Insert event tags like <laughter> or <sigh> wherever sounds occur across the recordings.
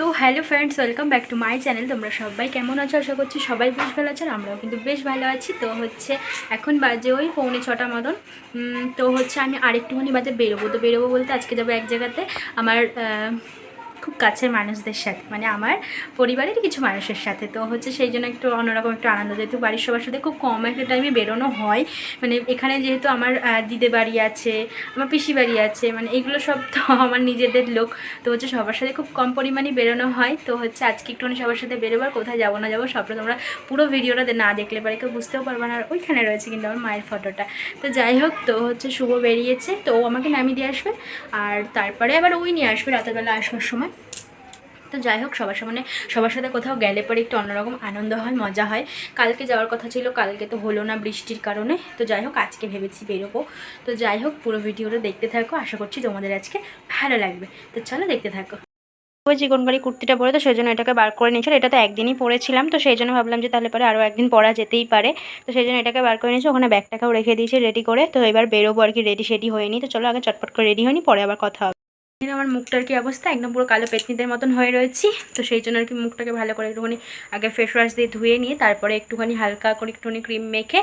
তো hello friends, welcome back to my channel. তোমরা সবাই কেমন আছো? আশা করছি সবাই বেশ ভালো আছো আমরাও কিন্তু বেশ ভালো আছি। তো হচ্ছে এখন বাজে ওই পৌনে ছটা মতন। তো হচ্ছে আমি আরেকটুখানি বাজে বেরোবো। তো বেরোবো বলতে আজকে যাব এক জায়গাতে। আমার খুব কাছের মানুষদের সাথে মানে আমার পরিবারের কিছু মানুষের সাথে। তো হচ্ছে সেই জন্য একটু অন্যরকম একটু আনন্দ, যেহেতু বাড়ির সবার সাথে খুব কম একটা টাইমে বেরোনো হয় মানে এখানে যেহেতু আমার দিদে বাড়ি আছে, আমার পিসি বাড়ি আছে মানে এগুলো সব তো <laughs> আমার নিজেদের লোক। তো হচ্ছে সবার সাথে খুব কম পরিমাণে বেরোনো হয়। তো হচ্ছে আজকে একটুখানি সবার সাথে বেরোবো আর কোথায় যাব না যাব সবটা তোমরা পুরো ভিডিওটা না দেখলে পারে কেউ বুঝতেও পারবে না। আর ওইখানে রয়েছে কিন্তু আমার মায়ের ফটোটা। তো যাই হোক, তো হচ্ছে শুভ বেরিয়েছে, তো ও আমাকে নামিয়ে দিয়ে আসবে। আর তারপরে আবার ওই নিয়ে আসবে রাতেরবেলা আসবার সময়। তো যাই হোক, সবার সামনে, সবার সাথে কোথাও গেলে পরে একটু অন্যরকম আনন্দ হয়, মজা হয়। কালকে যাওয়ার কথা ছিল, কালকে তো হলো না বৃষ্টির কারণে। তো যাই হোক, আজকে ভেবেছি বেরোবো। তো যাই হোক, পুরো ভিডিওটা দেখতে থাকো। আশা করছি তোমাদের আজকে ভালো লাগবে। তো চলো দেখতে থাকো। ওই চিকনকারি কুর্তিটা পরে, তো সেই জন্য এটাকে বার করে নিয়েছিল। এটা তো একদিনই পরেছিলাম, তো সেই জন্য ভাবলাম যে তাহলে পরে আরও একদিন পরা যেতেই পারে। তো সেই জন্য এটাকে বার করে নিয়েছি, ওখানে ব্যাগটাকেও রেখে দিয়েছি রেডি করে। তো এবার বেরোবো আর কি রেডি সেডি হয়নি তো চলো আগে চটপট করে রেডি হয়নি পরে আবার কথা হবে। আমার মুখটার কি অবস্থা? একদম পুরো কালো পেতনিদের মতন হয়ে রয়েছি। তো সেই জন্য আর কি মুখটাকে ভালো করে একটুখানি আগে ফেস ওয়াশ দিয়ে ধুয়ে নিয়ে, তারপরে একটুখানি হালকা করে একটুখানি ক্রিম মেখে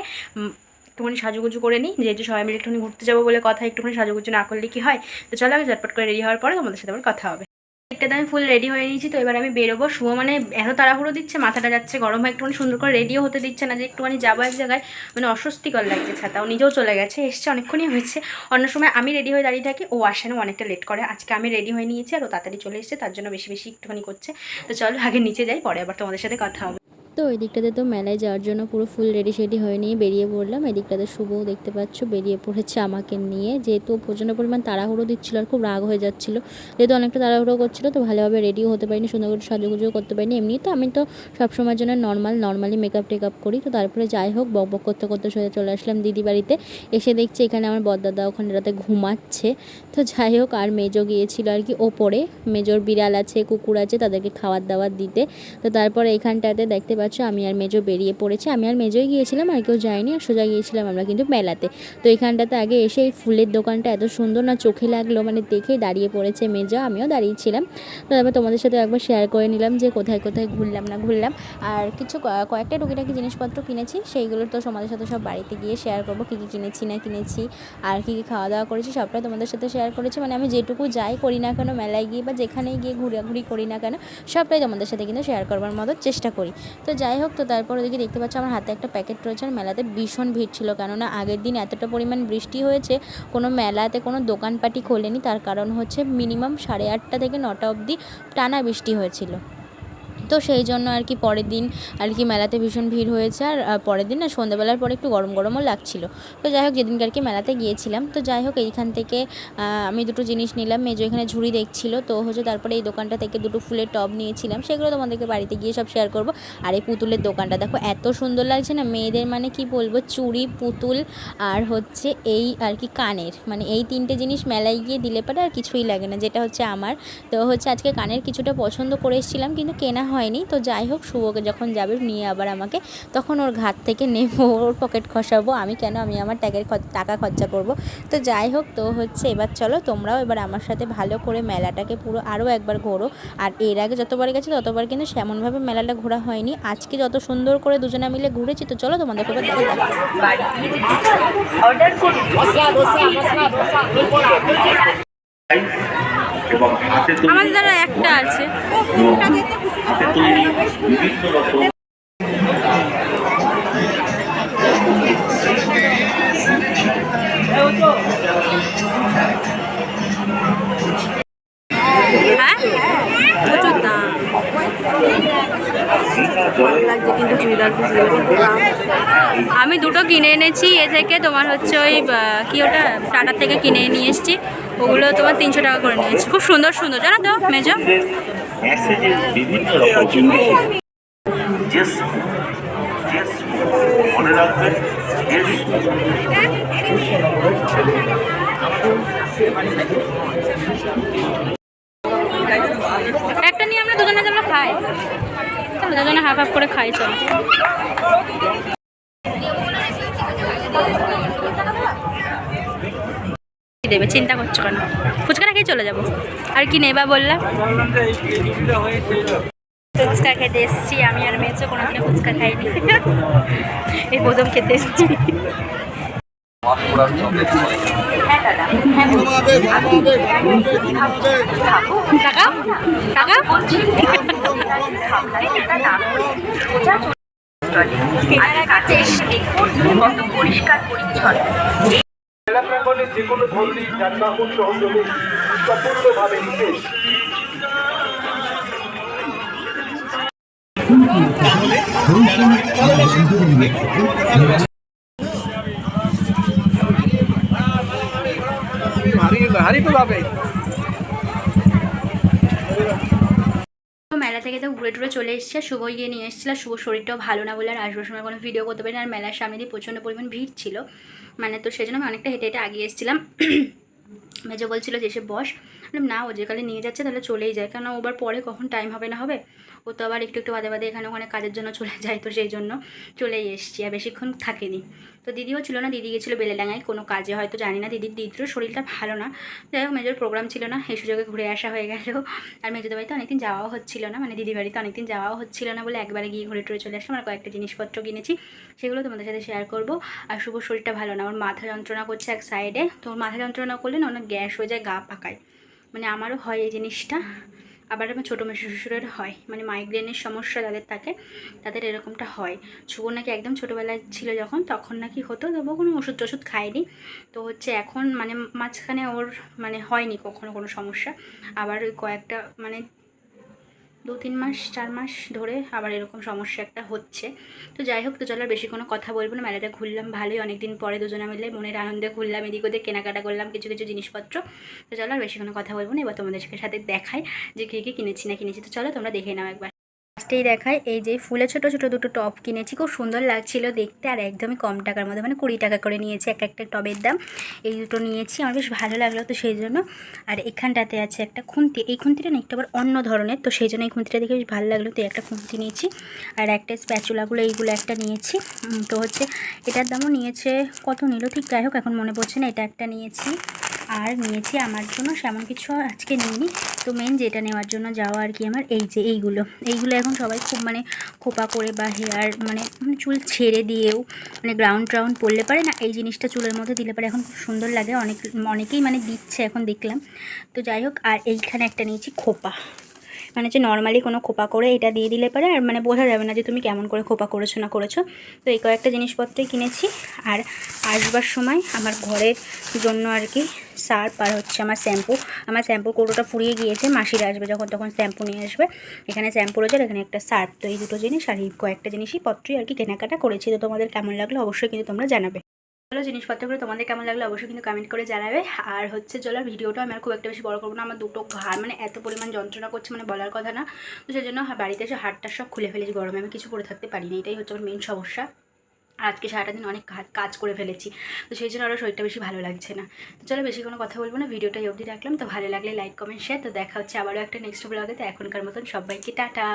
একটুখানি সাজুগুজু করে নিই। যেহেতু সবাই মিলে একটুখানি ঘুরতে যাব বলে কথা, একটুখানি সাজুগুজু না করলে কি হয়? তো চলো আমি ঝটপট করে রেডি হওয়ার পরে তোমাদের সাথে আবার কথা হবে। একটাতে আমি ফুল রেডি হয়ে নিয়েছি, তো এবার আমি বেরোবো। শুভ মানে এত তাড়াহুড়ো দিচ্ছে, মাথাটা যাচ্ছে গরম হয়, একটুখানি সুন্দর করে রেডিও হতে দিচ্ছে না যে একটুখানি যাব এক জায়গায়। মানে অস্বস্তিকর লাগছে ছাতা, ও নিজেও চলে গেছে, এসছে অনেকক্ষণই হয়েছে। অন্য সময় আমি রেডি হয়ে দাঁড়িয়ে থাকি, ও আসে না অনেকটা লেট করে। আজকে আমি রেডি হয়ে নিয়েছি আর ও তাড়াতাড়ি চলে এসছে, তার জন্য বেশি বেশি একটুখানি করছে। তো চলো আগে নিচে যাই, পরে আবার তোমাদের সাথে কথা হবে। তো ওই দিকটাতে তো মেলায় যাওয়ার জন্য পুরো ফুল রেডি সেডি হয়ে নিয়ে বেরিয়ে পড়লাম। এদিকটাতে শুভও দেখতে পাচ্ছ, বেরিয়ে পড়েছে আমাকে নিয়ে। যেহেতু প্রচণ্ড পরিমাণ তাড়াহুড়ো দিচ্ছিল আর খুব রাগ হয়ে যাচ্ছিল। যেহেতু অনেকটা তাড়াহুড়ো করছিল, তো ভালোভাবে রেডিও হতে পারিনি সুন্দর করে সাজুগুজুও করতে পারিনি। এমনি তো আমি তো সবসময়ের জন্য নর্মাল নর্মালি মেকআপ টেকআপ করি। তো তারপরে যাই হোক, বক বক করতে করতে সোজা চলে আসলাম দিদি বাড়িতে। এসে দেখছি এখানে আমার বদদাদা ওখানে রাতে ঘুমাচ্ছে। তো যাই হোক, আর মেজো গিয়েছিল আর কি ওপরে। মেজোর বিড়াল আছে, কুকুর আছে তাদেরকে খাবার দাবার দিতে। তো তারপরে এখানটাতে দেখতে পাচ্ছ আমি আর মেজো বেরিয়ে পড়েছি। আমি আর মেজোই গিয়েছিলাম, আর কেউ যায়নি, আর সোজা গিয়েছিলাম আমরা কিন্তু মেলাতে। তো এখানটাতে আগে এসে এই ফুলের দোকানটা এত সুন্দর না, চোখে লাগল মানে দেখেই দাঁড়িয়ে পড়েছে মেজো, আমিও দাঁড়িয়েছিলাম তো তারপর তোমাদের সাথে একবার শেয়ার করে নিলাম যে কোথায় কোথায় ঘুরলাম, না ঘুরলাম। আর কিছু কয়েকটা টুকিটাকি জিনিসপত্র কিনেছি, সেইগুলো তো তোমাদের সাথে সব বাড়িতে গিয়ে শেয়ার করব, কী কী কিনেছি, না কিনেছি, আর কী কী খাওয়া দাওয়া করেছি, সবটাই তোমাদের সাথে শেয়ার করেছি। মানে আমি যেটুকু যাই করি না কেন, মেলায় গিয়ে বা যেখানেই গিয়ে ঘুরাঘুরি করি না কেন, সবটাই তোমাদের সাথে কিন্তু শেয়ার করবার মতো চেষ্টা করি। তো যাই হোক, তো তারপর ওদিকে দেখতে পাচ্ছ আমার হাতে একটা প্যাকেট রয়েছে আর মেলাতে ভীষণ ভিড় ছিল। কেননা আগের দিন এতটা পরিমাণ বৃষ্টি হয়েছে, কোনো মেলাতে কোনো দোকানপাটি খোলেনি। তার কারণ হচ্ছে মিনিমাম সাড়ে আটটা থেকে নটা অবধি টানা বৃষ্টি হয়েছিল। তো সেই জন্য আর কি পরের দিন আর কি মেলাতে ভীষণ ভিড় হয়েছে। আর পরের দিন না সন্ধ্যাবেলার পরে একটু গরম গরমও লাগছিল। তো যাই হোক, যেদিনকে আর কি মেলাতে গিয়েছিলাম, তো যাই হোক এইখান থেকে আমি দুটো জিনিস নিলাম। মেজো এখানে ঝুড়ি দেখছিল, তো হচ্ছে তারপরে এই দোকানটা থেকে দুটো ফুলের টব নিয়েছিলাম। সেগুলো তোমাদেরকে বাড়িতে গিয়ে সব শেয়ার করব। আর এই পুতুলের দোকানটা দেখো, এত সুন্দর লাগছে না, মেয়েদের মানে কি বলব, চুড়ি, পুতুল আর হচ্ছে এই আর কি কানের। মানে এই তিনটে জিনিস মেলায় গিয়ে দিলে পারে আর কিছুই লাগে না, যেটা হচ্ছে আমার। তো হচ্ছে আজকে কানের কিছুটা পছন্দ করে এসেছিলাম, কিন্তু কেনা হয়নি। তো যাই হোক শুভকে যখন যাবে নিয়ে আবার আমাকে তখন ওর ঘাট থেকে নেব ওর পকেট খসাবো। আমি কেন? আমি আমার ট্যাগের টাকা খরচা করব। তো যাই হোক তো হচ্ছে এবার চলো তোমরাও এবার আমার সাথে ভালো করে মেলাটাকে পুরো আরও একবার ঘোরো। আর এর আগে যতবার গেছে ততবার কিন্তু সেমনভাবে মেলাটা ঘোরা হয়নি। আজকে যত সুন্দর করে দুজনে মিলে ঘুরেছি তো চলো হাতে তৈরি আমাদের দ্বারা একটা আছে। আমি দুটো কিনে এনেছি, এ থেকে তোমার হচ্ছে ওই কি ওটা টাটার থেকে কিনে নিয়ে এসেছি। ওগুলো তোমার তিনশো টাকা করে নিয়েছি। খুব সুন্দর সুন্দর, জানো তো, মেজো? মনে রাখবেন একটা নিয়ে আমরা দুজনে যেন খাই। দুজনে হাফ হাফ করে খাই, চলো। দেবে, চিন্তা করছ কেন? ফুচকাটা খেয়ে চলে যাব। আর কি নেবা বললাম? ফুচকা খেতে এসেছি। আমি আর মেয়েছো কোনো দিনে ফুচকা খাইনি। এই প্রথম খেতে এসেছি। টাকা টাকা জেলা যে কোনো ধর্মী যানবাহন সহযোগে সম্পূর্ণভাবে নিষেধ মেলা থেকে তো ঘুরে টুরে চলে এসেছে শুভ গিয়ে নিয়ে এসেছিল। শুভ শরীরটাও ভালো না বলে আর আসবার সময় কোনো ভিডিও করতে পারি আর মেলার সামনে দিয়ে প্রচণ্ড পরিমাণ ভিড় ছিল। মানে তো সেজন্য আমি অনেকটা হেঁটে হেঁটে আগিয়ে এসেছিলাম। <coughs> মেজো বলছিল যে এসে বস। না, ও যেকালে নিয়ে যাচ্ছে, তাহলে চলেই যায়। কেন ওবার পরে কখন টাইম হবে না হবে? ও তো আবার একটু একটু বাদে বাদে এখানে ওখানে কাজের জন্য চলে <laughs> যায়, তো সেই জন্য চলেই এসছি আর বেশিক্ষণ থাকেনি। তো দিদিও ছিল না, দিদি গেছিল বেলেডাঙায় কোনো কাজে হয়তো জানি না। দিদির দিদিরও শরীরটা ভালো না। যাই হোক, মেজর প্রোগ্রাম ছিল না এই সুযোগে ঘুরে আসা হয়ে গেল। আর মেজোদের বাড়িতে অনেকদিন যাওয়াও হচ্ছিল না মানে দিদি বাড়িতে অনেকদিন যাওয়াও হচ্ছিল না বলে একবারে গিয়ে ঘুরে টুরে চলে আসলাম। আর কয়েকটা জিনিসপত্র কিনেছি, সেগুলো তোমাদের সাথে শেয়ার করব। আর শুভ শরীরটা ভালো না, ওর মাথা যন্ত্রণা করছে এক সাইডে তো মাথা যন্ত্রণা করলে না অনেক গ্যাস হয়ে যায়, গা পাকায়। মানে আমারও হয় এই জিনিসটা। আবার আমার ছোটো মেয়ে শ্বশুরের হয় মানে মাইগ্রেনের সমস্যা যাদের থাকে, তাদের এরকমটা হয়। শুভ নাকি একদম ছোটোবেলায় ছিল যখন, তখন নাকি হতো, তবুও কোনো ওষুধ টষুধ খায়নি। তো হচ্ছে এখন মানে মাঝখানে ওর মানে হয়নি কখনো কোনো সমস্যা। আবার কয়েকটা মানে দু তিন মাস, চার মাস ধরে আবার এরকম সমস্যা একটা হচ্ছে। তো যাই হোক, তো চলো আর বেশি কোনো কথা বলব না। মেলাতে ঘুরলাম ভালোই, অনেকদিন পরে দুজনে মিলে মনের আনন্দে ঘুরলাম, এদিক ওদিক কেনাকাটা করলাম, কিছু কিছু জিনিসপত্র। তো চলো আর বেশি কোনো কথা বলব না, এবার তোমাদের সাথে দেখাই যে কী কী কিনেছি না কিনেছি। তো চলো তোমরা দেখে নাও একবার। ফার্স্টেই দেখায় এই যে ফুলে ছোট ছোট দুটো টপ কিনেছি, খুব সুন্দর লাগছিল দেখতে আর একদমই কম টাকার মধ্যে মানে কুড়ি টাকা করে নিয়েছি এক একটা টবের দাম। এই দুটো নিয়েছি, আমার বেশ ভালো লাগল তো সেই জন্য। আর এখানটাতে আছে একটা খুন্তি, এই খুন্তিটা না একটু আবার অন্য ধরনের, তো সেই জন্য এই খুন্তিটা দেখে বেশ ভালো লাগল, তো একটা খুন্তি নিয়েছি। আর একটা স্প্যাচুলাগুলো এইগুলো একটা নিয়েছি। তো হচ্ছে এটার দামও নিয়েছে, কত নিল? ঠিক যাই হোক, এখন মনে পড়ছে না, এটা একটা নিয়েছি। আর নিয়েছি আমার জন্য, সেমন কিছু আজকে নিইনি। তো মেন যেটা নেওয়ার জন্য যাওয়া আর কি আমার, এই যে এইগুলো। এইগুলো এখন সবাই খুব মানে খোপা করে বা হেয়ার মানে চুল ছেড়ে দিয়েও মানে গ্রাউন্ড ট্রাউন্ড পড়লে পারে না, এই জিনিসটা চুলের মধ্যে দিলে পারে। এখন খুব সুন্দর লাগে, অনেক, অনেকেই মানে দিচ্ছে এখন দেখলাম। তো যাই হোক, আর এইখানে একটা নিয়েছি খোপা। মানে হচ্ছে নর্মালি কোনো খোপা করে এটা দিয়ে দিলে পারে আর মানে বোঝা যাবে না যে তুমি কেমন করে খোপা করেছ না করেছ। তো এই কয়েকটা জিনিসপত্রই কিনেছি আর আসবার সময় আমার ঘরের জন্য আর কি সার্ফ আর হচ্ছে আমার শ্যাম্পু। আমার শ্যাম্পু কৌটোটা ফুরিয়ে গিয়েছে, মাসির আসবে যখন তখন শ্যাম্পু নিয়ে আসবে। এখানে শ্যাম্পু রয়েছে এখানে একটা সার্ফ। তো এই দুটো জিনিস আর এই কয়েকটা জিনিসই পত্রই আর কি কেনাকাটা করেছি। তো তোমাদের কেমন লাগল অবশ্যই কিন্তু তোমরা জানাবে। চলো জিনিসপত্রগুলো তোমাদের কেমন লাগল অবশ্যই কিন্তু কমেন্ট করে জানাবে। আর হচ্ছে চলো ভিডিওটা আমি আর খুব একটা বেশি বড় করব না, আমার দুটো ঘাড় মানে এত পরিমাণ যন্ত্রণা করছে মানে বলার কথা না। তো সেই জন্য বাড়িতে এসে হাটটা সব খুলে ফেলেছি, গরমে আমি কিছু করে থাকতে পারি না এটাই হচ্ছে আমার মেন সমস্যা। আজকে সারাটা দিন অনেক কাজ- করে ফেলেছি, তো সেই জন্য আরও শরীরটা বেশি ভালো লাগছে না। তো চলো বেশি কোনো কথা বলব না ভিডিওটা অবধি রাখলাম, তো ভালো লাগলে লাইক কমেন্ট শেয়ার তো দেখা হচ্ছে আবারও একটা নেক্সট ব্লগে তো এখনকার মতন সবাইকে টাটা।